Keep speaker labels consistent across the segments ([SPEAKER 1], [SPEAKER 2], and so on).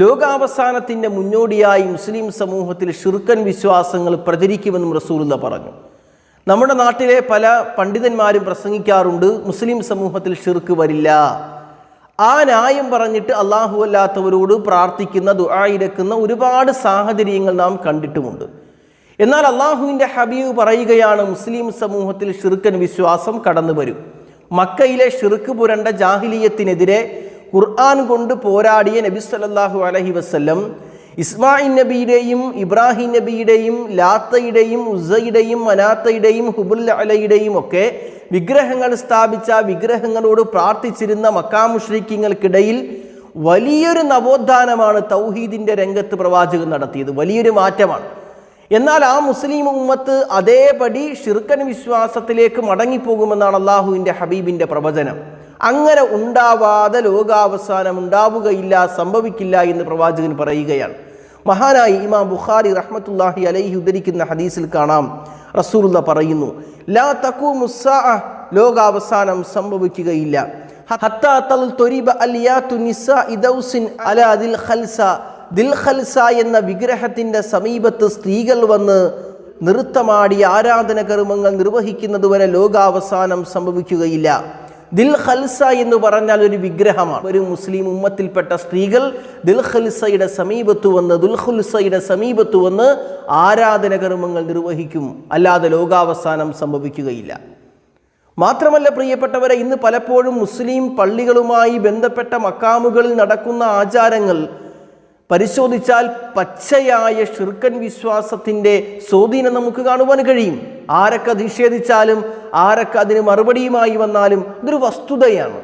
[SPEAKER 1] ലോകാവസാനത്തിന്റെ മുന്നോടിയായി മുസ്ലിം സമൂഹത്തിൽ ഷിർക്കൻ വിശ്വാസങ്ങൾ പ്രചരിക്കുമെന്നും റസൂലുള്ള പറഞ്ഞു. നമ്മുടെ നാട്ടിലെ പല പണ്ഡിതന്മാരും പ്രസംഗിക്കാറുണ്ട് മുസ്ലിം സമൂഹത്തിൽ ഷിർക്ക് വരില്ല. ആ ന്യായം പറഞ്ഞിട്ട് അള്ളാഹു അല്ലാത്തവരോട് പ്രാർത്ഥിക്കുന്ന ദുആയിരക്കുന്ന ഒരുപാട് സാഹചര്യങ്ങൾ നാം കണ്ടിട്ടുമുണ്ട്. എന്നാൽ അള്ളാഹുവിന്റെ ഹബീബ് പറയുകയാണ് മുസ്ലിം സമൂഹത്തിൽ ഷിർക്കൻ വിശ്വാസം കടന്നു വരും മക്കയിലെ ഷിർക്ക് പുരണ്ട ജാഹിലിയത്തിനെതിരെ ഖുർആൻ കൊണ്ട് പോരാടിയ നബി സല്ലാഹു അലഹി വസ്ല്ലം ഇസ്മായിൽ നബിയുടെയും ഇബ്രാഹിം നബിയുടെയും ലാത്തയുടെയും ഉസയുടെയും മനാത്തയുടെയും ഹുബുൽ അലയുടെയും ഒക്കെ വിഗ്രഹങ്ങൾ സ്ഥാപിച്ച വിഗ്രഹങ്ങളോട് പ്രാർത്ഥിച്ചിരുന്ന മക്കാമുഷ്രീഖ്യങ്ങൾക്കിടയിൽ വലിയൊരു നവോത്ഥാനമാണ് തൗഹീദിന്റെ രംഗത്ത് പ്രവാചകൻ നടത്തിയത്. വലിയൊരു മാറ്റമാണ്. എന്നാൽ ആ മുസ്ലിം ഉമ്മത്ത് അതേപടി ഷിർക്കൻ വിശ്വാസത്തിലേക്ക് മടങ്ങിപ്പോകുമെന്നാണ് അള്ളാഹുവിന്റെ ഹബീബിന്റെ പ്രവചനം. അങ്ങനെ ഉണ്ടാവാതെ ലോകാവസാനം ഉണ്ടാവുകയില്ല സംഭവിക്കില്ല എന്ന് പ്രവാചകൻ പറയുകയാണ്. മഹാനായി ഇമാം ബുഖാരി റഹ്മത്തുല്ലാഹി അലൈഹി ഉദ്ധരിക്കുന്ന ഹദീസിൽ കാണാം. റസൂലുള്ള പറയുന്നു ലാ തക്കു മുസ്സാ ലോകാവസാനം സംഭവിക്കുകയില്ല. എന്ന വിഗ്രഹത്തിന്റെ സമീപത്ത് സ്ത്രീകൾ വന്ന് നൃത്തമാടി ആരാധന കർമ്മങ്ങൾ നിർവഹിക്കുന്നതുവരെ ലോകാവസാനം സംഭവിക്കുകയില്ല. ദിൽ ഖൽസ എന്ന് പറഞ്ഞാൽ ഒരു വിഗ്രഹമാണ്. ഒരു മുസ്ലിം ഉമ്മത്തിൽപ്പെട്ട സ്ത്രീകൾ ദിൽ ഖൽസയുടെ സമീപത്ത് വന്ന് ദുൽഖുൽസയുടെ സമീപത്ത് വന്ന് ആരാധന കർമ്മങ്ങൾ നിർവഹിക്കും. അല്ലാതെ ലോകാവസാനം സംഭവിക്കുകയില്ല. മാത്രമല്ല പ്രിയപ്പെട്ടവരെ ഇന്ന് പലപ്പോഴും മുസ്ലിം പള്ളികളുമായി ബന്ധപ്പെട്ട മക്കാമുകളിൽ നടക്കുന്ന ആചാരങ്ങൾ പരിശോധിച്ചാൽ പച്ചയായ ഷിർക്കൻ വിശ്വാസത്തിന്റെ സ്വാധീനം നമുക്ക് കാണുവാൻ കഴിയും. ആരൊക്കെ നിഷേധിച്ചാലും ആരൊക്കെ അതിന് മറുപടിയുമായി വന്നാലും ഇതൊരു വസ്തുതയാണ്.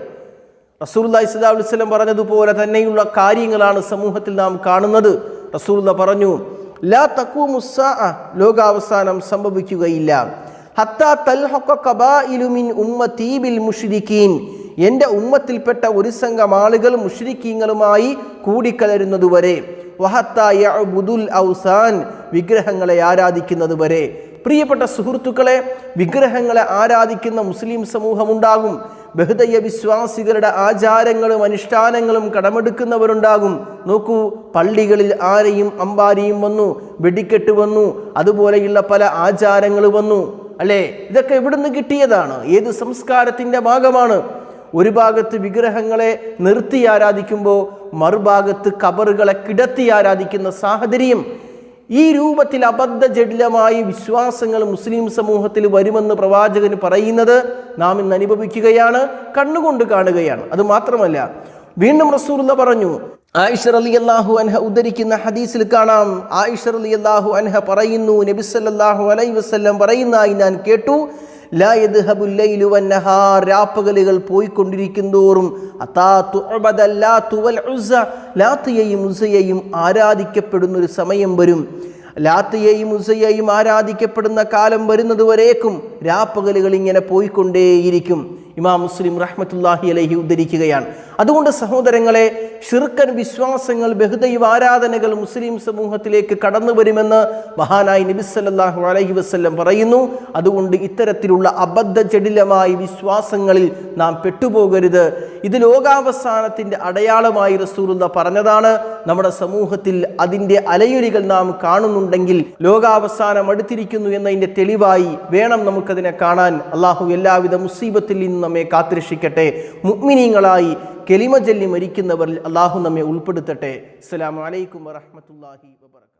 [SPEAKER 1] സ്വല്ലല്ലാഹു അലൈഹി വസല്ലം പറഞ്ഞതുപോലെ തന്നെയുള്ള കാര്യങ്ങളാണ് സമൂഹത്തിൽ നാം കാണുന്നത്. റസൂലുള്ള പറഞ്ഞു ലാ തക്കു സ്സാഅ. ലോകാവസാനം സംഭവിക്കുകയില്ല. ഹത്താ തൽഹഖ ഖബായിലു മിൻ ഉമ്മത്തി ബിൽ മുശ്രിക്കീൻ എന്റെ ഉമ്മത്തിൽപ്പെട്ട ഒരു സംഘം ആളുകൾ മുഷ്രിക്കീങ്ങളുമായി കൂടിക്കലരുന്നതുവരെ. വഹത്തായബുദുൽ ഔസാൻ വിഗ്രഹങ്ങളെ ആരാധിക്കുന്നത് വരെ പ്രിയപ്പെട്ട സുഹൃത്തുക്കളെ വിഗ്രഹങ്ങളെ ആരാധിക്കുന്ന മുസ്ലിം സമൂഹമുണ്ടാകും. ബഹുദയ വിശ്വാസികളുടെ ആചാരങ്ങളും അനുഷ്ഠാനങ്ങളും കടമെടുക്കുന്നവരുണ്ടാകും. നോക്കൂ പള്ളികളിൽ ആരെയും അമ്പാരിയും വന്നു വെടിക്കെട്ട് വന്നു അതുപോലെയുള്ള പല ആചാരങ്ങൾ വന്നു. അല്ലേ? ഇതൊക്കെ എവിടുന്ന് കിട്ടിയതാണ്? ഏത് സംസ്കാരത്തിന്റെ ഭാഗമാണ്? ഒരു ഭാഗത്ത് വിഗ്രഹങ്ങളെ നിർത്തി ആരാധിക്കുമ്പോൾ മറുഭാഗത്ത് കബറുകളെ കിടത്തി ആരാധിക്കുന്ന സാഹചര്യം ഈ രൂപത്തിൽ അബദ്ധ അബദ്ധജടിലമായ വിശ്വാസങ്ങൾ മുസ്ലിം സമൂഹത്തിൽ വരുമെന്ന് പ്രവാചകൻ പറയുന്നത് നാം ഇന്ന് അനുഭവിക്കുകയാണ് കണ്ണുകൊണ്ട് കാണുകയാണ്. അത് മാത്രമല്ല വീണ്ടും റസൂലുള്ള പറഞ്ഞു ആയിഷർ അലി അള്ളാഹു അൻഹ ഉദ്ധരിക്കുന്ന ഹദീസിൽ കാണാം. ആയിഷർ അലി അള്ളാഹു അൻഹ പറയുന്നു നബിസല്ലാഹു അലൈ വസ്ല്ലം പറയുന്നതായി ഞാൻ കേട്ടു. രാപ്പകലുകൾ പോയിക്കൊണ്ടിരിക്കുന്തോറും ലാത്തയെയും ഉസയെയും ആരാധിക്കപ്പെടുന്ന ഒരു സമയം വരും. ലാത്തയെയും ഉസയെയും ആരാധിക്കപ്പെടുന്ന കാലം വരുന്നതുവരേക്കും രാപ്പകലുകൾ ഇങ്ങനെ പോയിക്കൊണ്ടേയിരിക്കും. ഇമാം മുസ്ലിം റഹ്മത്തുല്ലാഹി അലഹി ഉദ്ധരിക്കുകയാണ്. അതുകൊണ്ട് സഹോദരങ്ങളെ ഷിർക്കൻ വിശ്വാസങ്ങൾ ബഹുദൈവ ആരാധനകൾ മുസ്ലിം സമൂഹത്തിലേക്ക് കടന്നു വരുമെന്ന് മഹാനായി നബിസ്വല്ലാഹു അലഹി വസ്ല്ലം പറയുന്നു. അതുകൊണ്ട് ഇത്തരത്തിലുള്ള അബദ്ധ ജടിലമായ വിശ്വാസങ്ങളിൽ നാം പെട്ടുപോകരുത്. ഇത് ലോകാവസാനത്തിന്റെ അടയാളമായി റസൂലുള്ള പറഞ്ഞതാണ്. നമ്മുടെ സമൂഹത്തിൽ അതിന്റെ അലയൊലികൾ നാം കാണുന്നുണ്ടെങ്കിൽ ലോകാവസാനം അടുത്തിരിക്കുന്നു എന്നതിന്റെ തെളിവായി വേണം നമുക്കതിനെ കാണാൻ. അള്ളാഹു എല്ലാവിധ മുസീബത്തിൽ നിന്ന് നമ്മെ കാത്തിരക്ഷിക്കട്ടെ. മുഗ്മിനീങ്ങളായി കെലിമ ചൊല്ലി മരിക്കുന്നവരിൽ അള്ളാഹു നമ്മെ ഉൾപ്പെടുത്തട്ടെ. അസ്സലാമു അലൈക്കും വറഹ്മത്തുള്ളാഹി വബറകാതുഹു